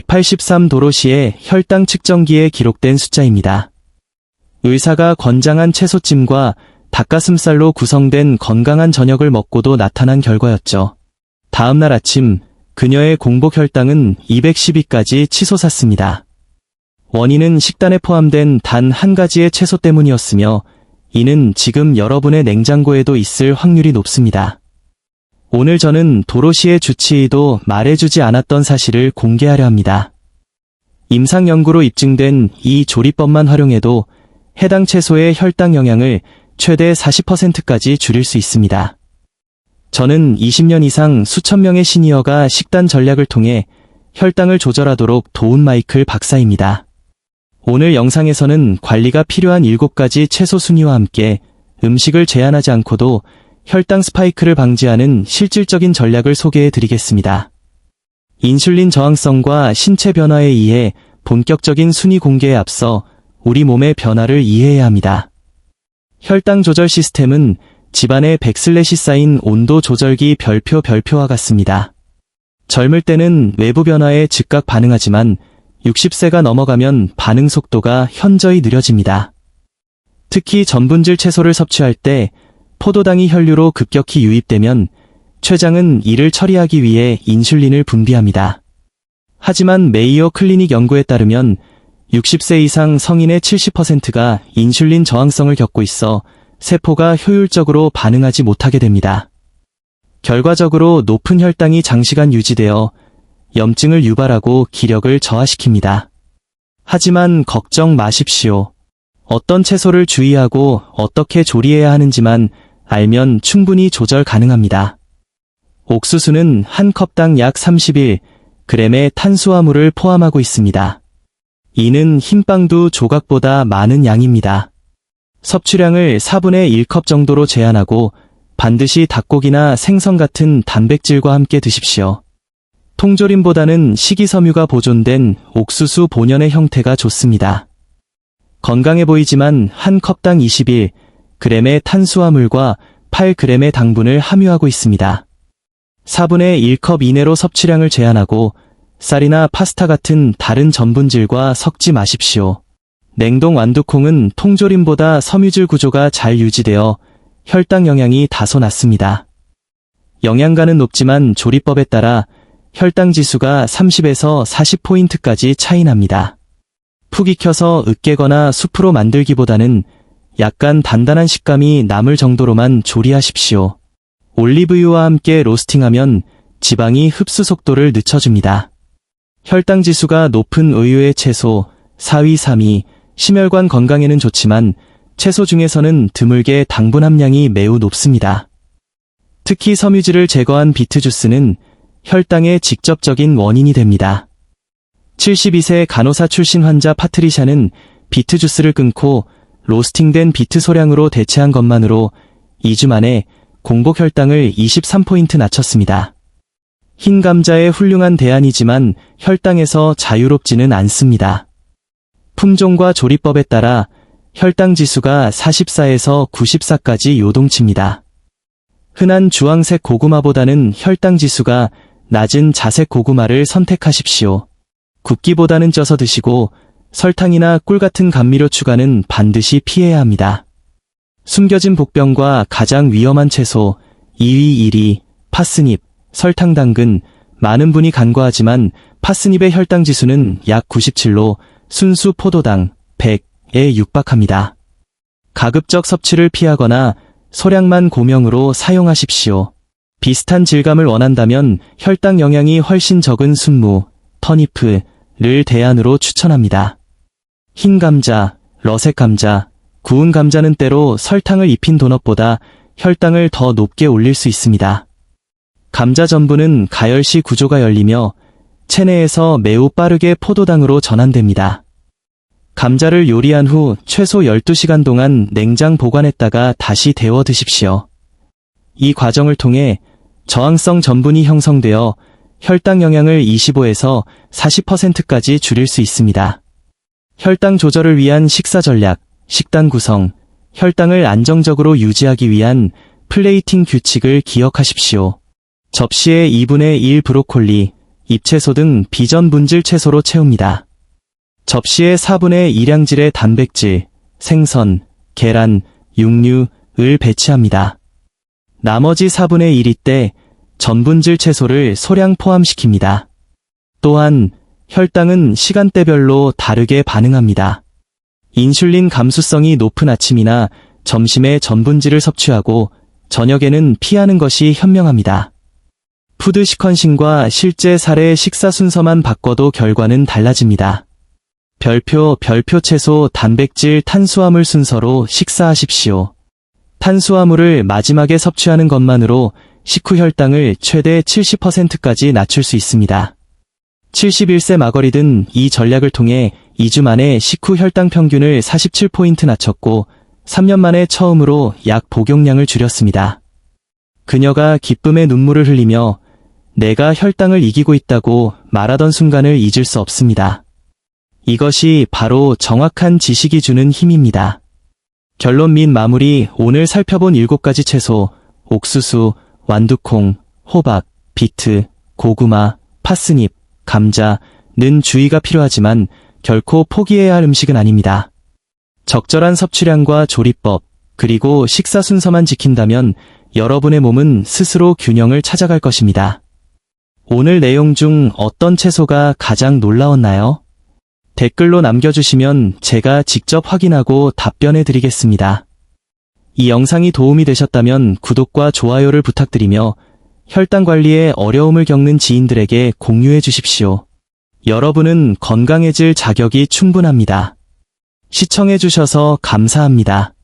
183 도로시의 혈당 측정기에 기록된 숫자입니다. 의사가 권장한 채소찜과 닭가슴살로 구성된 건강한 저녁을 먹고도 나타난 결과였죠. 다음날 아침 그녀의 공복 혈당은 212까지 치솟았습니다. 원인은 식단에 포함된 단 한 가지의 채소 때문이었으며 이는 지금 여러분의 냉장고에도 있을 확률이 높습니다. 오늘 저는 도로시의 주치의도 말해주지 않았던 사실을 공개하려 합니다. 임상 연구로 입증된 이 조리법만 활용해도 해당 채소의 혈당 영향을 최대 40%까지 줄일 수 있습니다. 저는 20년 이상 수천 명의 시니어가 식단 전략을 통해 혈당을 조절하도록 도운 마이클 박사입니다. 오늘 영상에서는 관리가 필요한 7가지 채소 순위와 함께 음식을 제한하지 않고도 혈당 스파이크를 방지하는 실질적인 전략을 소개해 드리겠습니다. 인슐린 저항성과 신체 변화에 의해 본격적인 순위 공개에 앞서 우리 몸의 변화를 이해해야 합니다. 혈당 조절 시스템은 집안에 백슬렛이 쌓인 온도 조절기 별표 별표와 같습니다. 젊을 때는 외부 변화에 즉각 반응하지만 60세가 넘어가면 반응 속도가 현저히 느려집니다. 특히 전분질 채소를 섭취할 때 포도당이 혈류로 급격히 유입되면 췌장은 이를 처리하기 위해 인슐린을 분비합니다. 하지만 메이어 클리닉 연구에 따르면 60세 이상 성인의 70%가 인슐린 저항성을 겪고 있어 세포가 효율적으로 반응하지 못하게 됩니다. 결과적으로 높은 혈당이 장시간 유지되어 염증을 유발하고 기력을 저하시킵니다. 하지만 걱정 마십시오. 어떤 채소를 주의하고 어떻게 조리해야 하는지만 알면 충분히 조절 가능합니다. 옥수수는 한 컵당 약 31g의 탄수화물을 포함하고 있습니다. 이는 흰빵두 조각보다 많은 양입니다. 섭취량을 4분의 1컵 정도로 제한하고 반드시 닭고기나 생선 같은 단백질과 함께 드십시오. 통조림보다는 식이섬유가 보존된 옥수수 본연의 형태가 좋습니다. 건강해 보이지만 한 컵당 21g의 탄수화물과 8g의 당분을 함유하고 있습니다. 4분의 1컵 이내로 섭취량을 제한하고 쌀이나 파스타 같은 다른 전분질과 섞지 마십시오. 냉동 완두콩은 통조림보다 섬유질 구조가 잘 유지되어 혈당 영향이 다소 낮습니다. 영양가는 높지만 조리법에 따라 혈당 지수가 30에서 40포인트까지 차이 납니다. 푹 익혀서 으깨거나 수프로 만들기보다는 약간 단단한 식감이 남을 정도로만 조리하십시오. 올리브유와 함께 로스팅하면 지방이 흡수 속도를 늦춰줍니다. 혈당 지수가 높은 의외의 채소, 사위, 삼위, 심혈관 건강에는 좋지만 채소 중에서는 드물게 당분 함량이 매우 높습니다. 특히 섬유질을 제거한 비트 주스는 혈당의 직접적인 원인이 됩니다. 72세 간호사 출신 환자 파트리샤는 비트 주스를 끊고 로스팅된 비트 소량으로 대체한 것만으로 2주 만에 공복 혈당을 23포인트 낮췄습니다. 흰 감자의 훌륭한 대안이지만 혈당에서 자유롭지는 않습니다. 품종과 조리법에 따라 혈당 지수가 44에서 94까지 요동칩니다. 흔한 주황색 고구마보다는 혈당 지수가 낮은 자색 고구마를 선택하십시오. 굽기보다는 쪄서 드시고 설탕이나 꿀 같은 감미료 추가는 반드시 피해야 합니다. 숨겨진 복병과 가장 위험한 채소 2위 1위 파스닙, 설탕 당근 많은 분이 간과하지만 파스닙의 혈당 지수는 약 97로 순수 포도당 100에 육박합니다. 가급적 섭취를 피하거나 소량만 고명으로 사용하십시오. 비슷한 질감을 원한다면 혈당 영향이 훨씬 적은 순무, 터니프를 대안으로 추천합니다. 흰 감자, 러색 감자, 구운 감자는 때로 설탕을 입힌 도넛보다 혈당을 더 높게 올릴 수 있습니다. 감자 전분은 가열 시 구조가 열리며 체내에서 매우 빠르게 포도당으로 전환됩니다. 감자를 요리한 후 최소 12시간 동안 냉장 보관했다가 다시 데워 드십시오. 이 과정을 통해 저항성 전분이 형성되어 혈당 영향을 25에서 40%까지 줄일 수 있습니다. 혈당 조절을 위한 식사 전략, 식단 구성, 혈당을 안정적으로 유지하기 위한 플레이팅 규칙을 기억하십시오. 접시에 2분의 1 브로콜리, 잎채소 등 비전 분질 채소로 채웁니다. 접시에 4분의 1양질의 단백질, 생선, 계란, 육류, 을 배치합니다. 나머지 4분의 1이 때 전분질 채소를 소량 포함시킵니다. 또한 혈당은 시간대별로 다르게 반응합니다. 인슐린 감수성이 높은 아침이나 점심에 전분질을 섭취하고 저녁에는 피하는 것이 현명합니다. 푸드 시퀀싱과 실제 사례의 식사 순서만 바꿔도 결과는 달라집니다. 별표, 별표 채소, 단백질, 탄수화물 순서로 식사하십시오. 탄수화물을 마지막에 섭취하는 것만으로 식후 혈당을 최대 70%까지 낮출 수 있습니다. 71세 마거리든 이 전략을 통해 2주 만에 식후 혈당 평균을 47포인트 낮췄고 3년 만에 처음으로 약 복용량을 줄였습니다. 그녀가 기쁨의 눈물을 흘리며 내가 혈당을 이기고 있다고 말하던 순간을 잊을 수 없습니다. 이것이 바로 정확한 지식이 주는 힘입니다. 결론 및 마무리 오늘 살펴본 7가지 채소, 옥수수, 완두콩, 호박, 비트, 고구마, 파스닙, 감자는 주의가 필요하지만 결코 포기해야 할 음식은 아닙니다. 적절한 섭취량과 조리법, 그리고 식사 순서만 지킨다면 여러분의 몸은 스스로 균형을 찾아갈 것입니다. 오늘 내용 중 어떤 채소가 가장 놀라웠나요? 댓글로 남겨주시면 제가 직접 확인하고 답변해 드리겠습니다. 이 영상이 도움이 되셨다면 구독과 좋아요를 부탁드리며 혈당 관리에 어려움을 겪는 지인들에게 공유해 주십시오. 여러분은 건강해질 자격이 충분합니다. 시청해 주셔서 감사합니다.